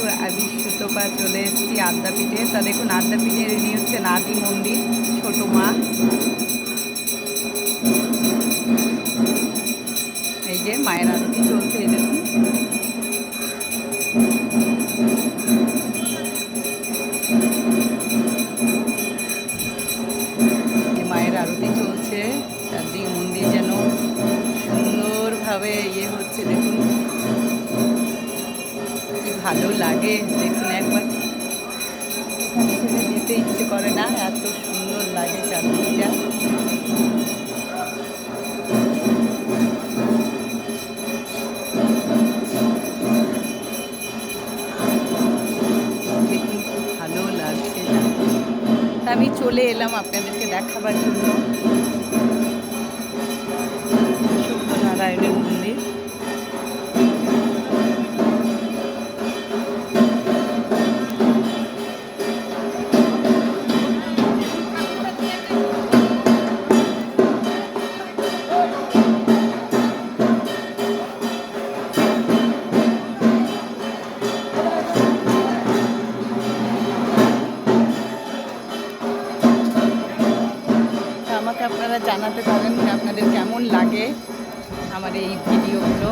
বন্ধু আমি সুতপা চলে এসেছি আদ্যাপীঠে। তা দেখুন আদ্যাপীঠের ইনি হচ্ছেন আদি মন্দির, ছোট মা। এই যে মায়ের আরতি চলছে এই মায়ের আরতি চলছে। চারদিক মন্দির যেন সুন্দরভাবে ইয়ে হচ্ছে, দেখুন। ভালো লাগে, দেখুন একবার। যেতে ইচ্ছে করে না, এত সুন্দর লাগে তা আমি চলে এলাম আপনাদেরকে দেখাবার জন্য। আপনারা জানাতে পারেন আপনাদের কেমন লাগে আমার এই ভিডিওগুলো।